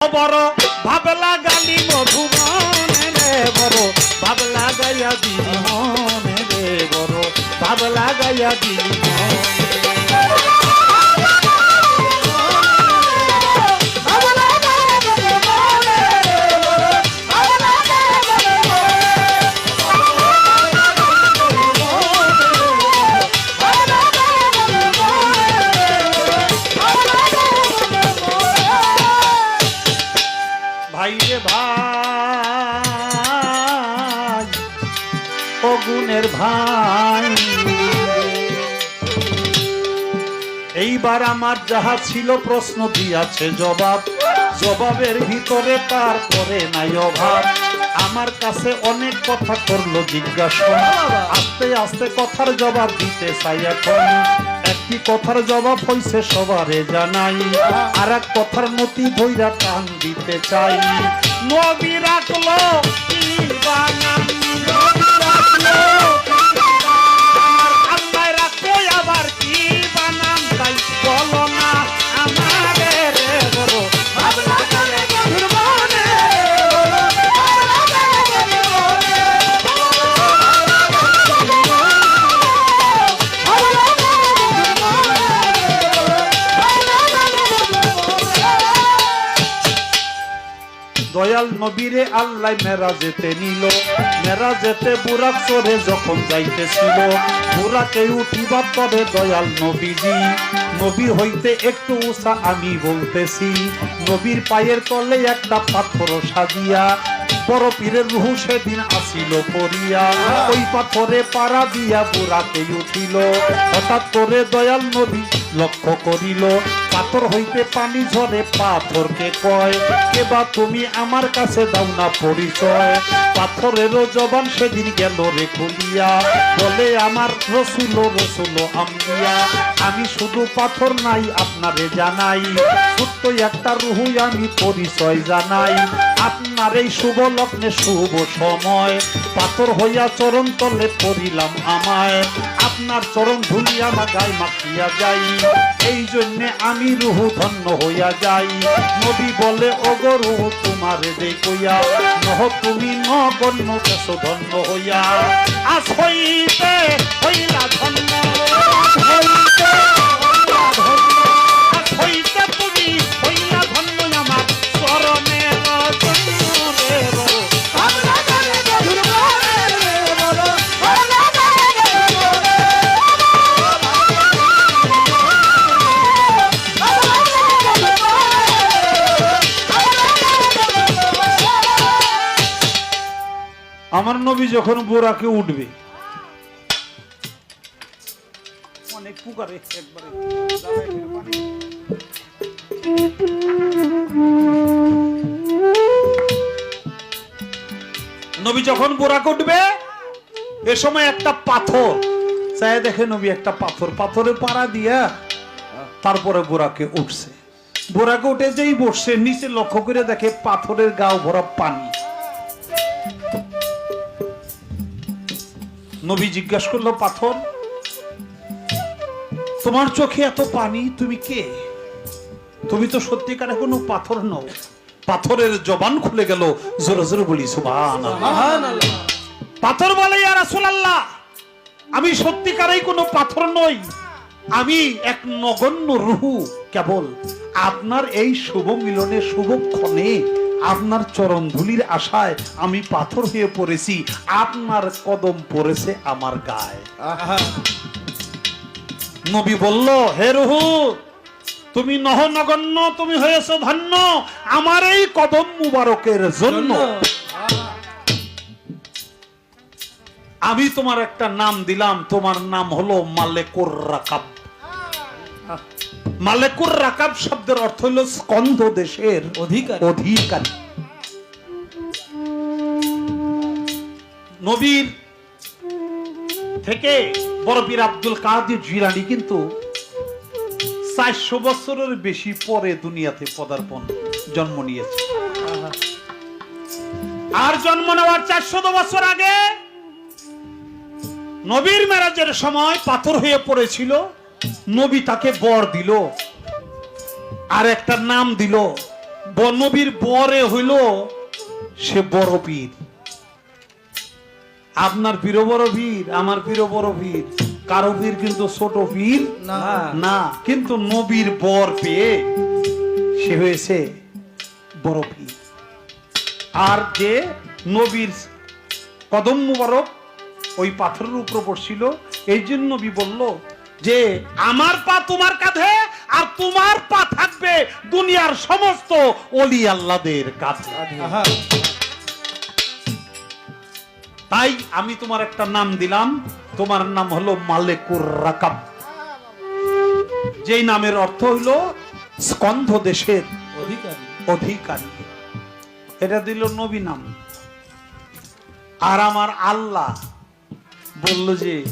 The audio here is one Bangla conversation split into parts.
বড় ভাবলা গালি মধুমনে রে বড়, ভাবলা গাইয়া দিদি মনে রে বড়, ভাবলা গাইয়া দিদি এইবার আমার যাহা ছিল প্রশ্ন দিয়াছে জবাব। জবাবের ভিতরে তারপরে নাই অভাব। আমার কাছে অনেক কথা করল জিজ্ঞাসা। আস্তে আস্তে কথার জবাব দিতে চাই এখন। একটি কথার জবাব হইছে সবারে জানাই। আর এক কথার মতি ধৈরা টান দিতে চাই। নবী রাখল কি বানান দয়াল নবীরে আল্লাহ মেরা যেতে নিল। মেরা যেতে বুরাক চড়ে যখন যাইতেছিল বুরাকে উঠিবার তবে দয়াল নবীজি নবী হইতে একটু উষা আমি বলতেছি নবীর পায়ের তলে একটা পাথর সাজিয়া বড় পীরের রুহু সেদিন আসিল পড়িয়া। ওই পাথরে পাড়া দিয়া বুড়াকে উঠিল। হঠাৎ করে দয়াল নবী লক্ষ্য করিল, পাথর হইতে পানি ঝরে পাথরকে কয় কেবা তুমি আমার কাছে দাও না পরিচয়। পাথরেরও জবান সেদিন গেল রে খুলিয়া, বলে, আমার রসুল রসুল আম্বিয়া, আমি শুধু পাথর নাই, আপনারে জানাই। ছোট্ট একটা রুহু আমি পরিচয় জানাই। আপনার এই শুভ লগ্নে শুভ সময়। পাথর হইয়া চরণ তলে পড়িলাম আমায়। আপনার চরণ ধুলি আমার গায়ে মাখিয়া যাই। এই জন্যে আমি রুহু ধন্য হইয়া যাই। নবী বলে, ওগো রুহু, তোমারে দেখইয়া নহ, তুমি নগণ্য কেশ ধন্য হইয়া। আস হইতে হইলা নবী যখন বোরাকে উঠবে। অনেক পুকারে একবারে। নবী যখন বোরাকে উঠবে এ সময় একটা পাথর। চায় দেখে নবী একটা পাথর। পাথরে পাড়া দিয়া তারপরে বোরাকে উঠছে। বোরাকে উঠে যেই বসছে নিচে লক্ষ্য করে দেখে পাথরের গাও ভরা পানি। নবী জিজ্ঞাসা করল পাথর তোমার চোখে এত পানি তুমি কে? তুমি তো সত্যিকারে কোনো পাথর নও। পাথরের জবান খুলে গেল জোরে জোরে বলি সুবহান পাথর বলে ইয়া রাসূলুল্লাহ আমি সত্যিকারেই কোনো পাথর নই। আমি এক নগণ্য রুহু কেবল আপনার এই শুভ মিলনের শুভক্ষণে আপনার চরণ ধুলির আশায় আমি পাথর হয়ে পড়েছি আপনার কদম পড়েছে আমার গায়ে। নবী বলল হে রুহু তুমি নহ নগণ্য তুমি হয়েছ ধন্য আমার এই কদম মুবারকের জন্য। আমি তোমার একটা নাম দিলাম তোমার নাম হলো মালেকুর রাকাব। মালেকুর রাকাব শব্দের অর্থ হলো স্কন্ধ দেশের অধিকার। অধিকারী। নবীর থেকে বড় পীর আব্দুল কাদের জিলানি কিন্তু চারশো বছরের বেশি পরে দুনিয়াতে পদার্পণ জন্ম নিয়েছে। আর জন্ম নেওয়ার চারশো বছর আগে নবীর মেরাজের সময় পাথর হয়ে পড়েছিল। নবী তাকে বর দিল আর একটা নাম দিল। বনবীর বরে হইল সে বড় পীর আপনার পীর বড় পীর আমার পীর বড় পীর কারও পীর কিন্তু ছোট পীর না। কিন্তু নবীর বর পেয়ে সে হয়েছে বড় পীর আর যে নবীর কদম মুবারক ওই পাথরের উপর পড়ছিল এই জন্য নবী বলল যে আমার পা তোমার কাঁধে আর তোমার পা থাকবে দুনিয়ার সমস্ত অলি আল্লাদের কাছে। তাই আমি তোমার একটা নাম দিলাম তোমার নাম হলো মালেকুর রাকাব। যেই নামের অর্থ হইল স্কন্ধ দেশের অধিকারী। অধিকারী। এটা দিল নবী নাম। আর আমার আল্লাহ বলল যে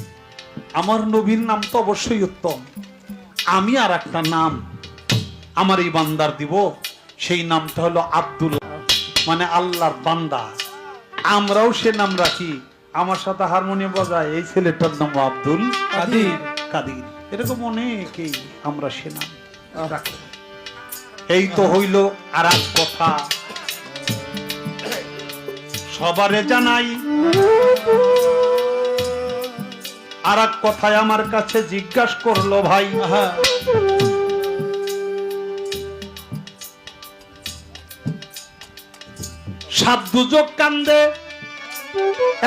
আমার নবীর নাম তো অবশ্যই উত্তম। আমি আর একটা নাম আমার এই বান্দার দিব। সেই নামটা হলো আব্দুল মানে আল্লাহর বান্দা। আমরাও সে নাম রাখি। আমার সাথে হারমোনিয়াম বাজায়। এই ছেলেটার নাম আব্দুল কাদির। কাদির। এরকম অনেকেই আমরা সে নাম রাখি। এই তো হইল আর এক কথা। সবারে জানাই আর এক কথায় আমার কাছে জিজ্ঞাসা করল ভাই। সাত দুজক কান্দে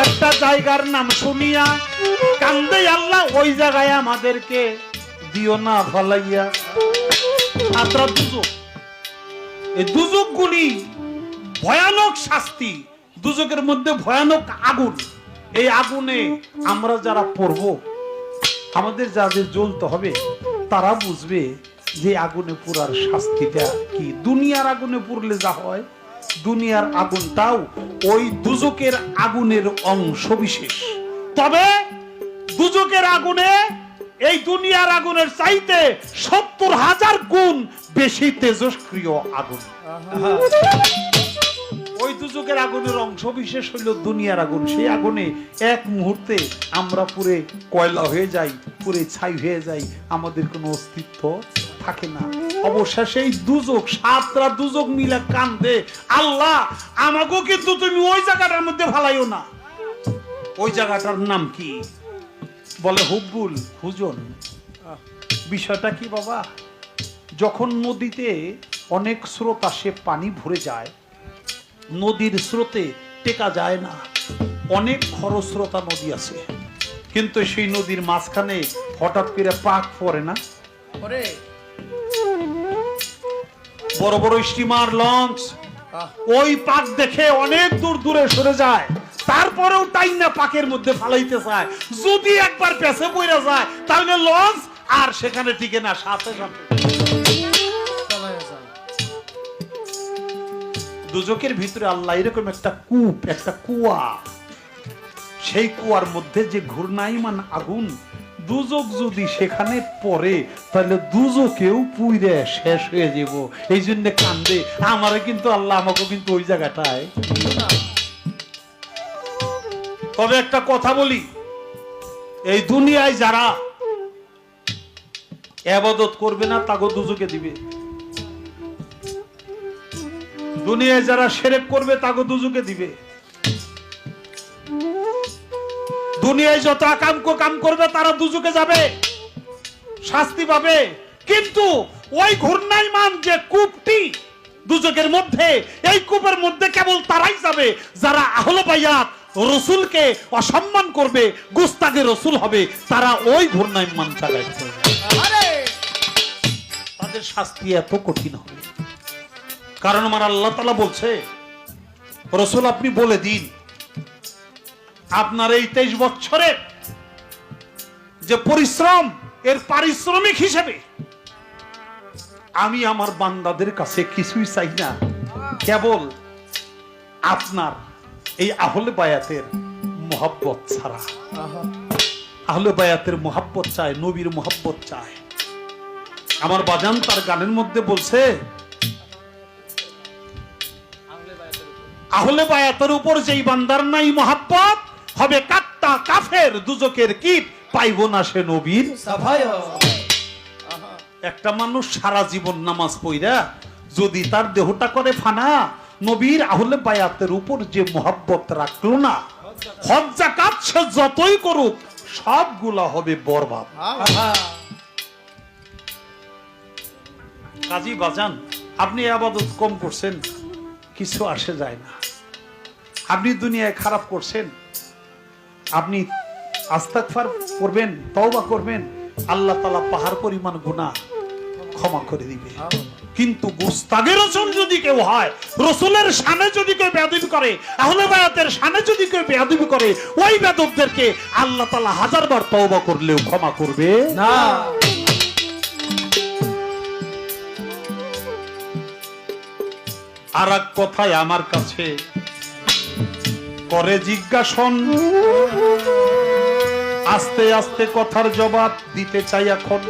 একটা জায়গার নাম শুনিয়া কান্দে আল্লাহ ওই জায়গায় আমাদেরকে দিও না ফলাইয়া সাতটা দুজক। এই দুজক গুলি ভয়ানক শাস্তি দুজকের মধ্যে ভয়ানক আগুন। এই আগুনে আমরা যারা পড়ব, আমাদের যাদের জ্বলতে হবে, তারা বুঝবে যে আগুনে পুরার শাস্তিটা কি। দুনিয়ার আগুনে পুরলে যা হয়, দুনিয়ার আগুনটাও ওই দুজকের আগুনের অংশ বিশেষ। তবে দুজকের আগুনে, এই দুনিয়ার আগুনের চাইতে সত্তর হাজার গুণ বেশি তেজস্ক্রিয় আগুন। ওই দুজকের আগুনের অংশ বিশেষ হইল দুনিয়ার আগুন। সেই আগুনে এক মুহূর্তে আমরা পুরে কয়লা হয়ে যাই, পুরে ছাই হয়ে যাই, আমাদের কোনো অস্তিত্ব থাকে না। অবশেষে এই দুজক সাতটা দুজক মিলে কান্দে, আল্লাহ আমাকেও কিন্তু তুমি ওই জায়গাটার মধ্যে ফালাইও না। ওই জায়গাটার নাম কি? বলে হুব্বুল হুজন। বিষয়টা কি বাবা? যখন নদীতে অনেক স্রোত আসে, পানি ভরে যায় নদীর স্রোতে টেকা যায় না। অনেক খরস্রোতা নদী আছে। কিন্তু সেই নদীর মাঝখানে হঠাৎ করে পাক পড়ে না? বড় বড় স্টিমার লঞ্চ। ওই পাক দেখে অনেক দূর দূরে সরে যায়। তারপরেও টাইম না পাকের মধ্যে ফালাইতে চায়। যদি একবার পেছে পড়ে যায় তাহলে লঞ্চ আর সেখানে টিকে না সাথে সাথে। দুজকের ভিতরে আল্লাহ এরকম একটা কূপ, একটা কুয়া। সেই কুয়ার মধ্যে যে ঘূর্ণায়মান আগুন দুজক যদি সেখানে পড়ে, তাহলে দুজকেও পুইরে শেষ হয়ে যাব। এই জন্য কান্দে, আমারও কিন্তু আল্লাহ আমাকে কিন্তু ওই জায়গাটায়। তবে একটা কথা বলি, এই দুনিয়ায় যারা আবাদত করবে না তাকে দুজকে দিবে। দুনিয়ায় যারা সেরেক করবে তাকে দুজকে দিবে। দুনিয়ায় যত আকাম কাম করবে তারা দুজকে যাবে শাস্তি পাবে। কিন্তু ওই ঘূর্ণায়মান যে কূপটি দুজকের মধ্যে এই কূপের মধ্যে কেবল তারাই যাবে যারা আহল বাইয়াত রসুলকে অসম্মান করবে গুস্তাগে রসুল হবে তারা ওই ঘূর্ণায়মান যাবে। তাদের শাস্তি এত কঠিন হবে। কারণ আমার আল্লাহ তালা বলছে, রসুল আপনি বলে দিন, আপনার এই তেইশ বছরে যে পরিশ্রম, এর পারিশ্রমিক হিসেবে আমি আমার বান্দাদের কাছে কিছুই চাই না। কেবল আপনার এই আহলে বায়াতের মোহাব্বত ছাড়া। আহলে বায়াতের মোহাব্বত চায়, নবীর মোহাব্বত চায়। আমার বাজান তার গানের মধ্যে বলছে আহলে বায়াতের উপর যেই বান্দার নাই মোহাব্বত, হবে কাত্তা কাফের দুজকের কীট, পাইব না সে নবীর একটা মানুষ সারা জীবন নামাজ পইরা যদি তার দেহটা করে ফানা, নবীর আহলে বায়াতের উপর যে মোহাব্বত রাখল না হজ্জা কাজ সে যতই করুক, সবগুলা হবে বরবাদ। কাজী বাজান, আপনি আবাদত কম করছেন। কিছু আসে যায় না। আপনি দুনিয়ায় খারাপ করছেন, আপনি আস্তাকফার করবেন, তওবা করবেন, আল্লাহ তালা পাহাড় পরিমাণ গুনাহ ক্ষমা করে দিবে। কিন্তু গুস্তাগে রসুল যদি কেউ হয়, রসুলের সামনে যদি কেউ বেয়াদবি করে, আহলে বায়াতের সামনে যদি কেউ বেয়াদবি করে, ওই বেদবদেরকে আল্লাহ তালা হাজারবার তওবা করলেও ক্ষমা করবে? না। আর এক কথায় আমার কাছে। করে জিজ্ঞাসন। আস্তে আস্তে কথার জবাব দিতে চাই এখন।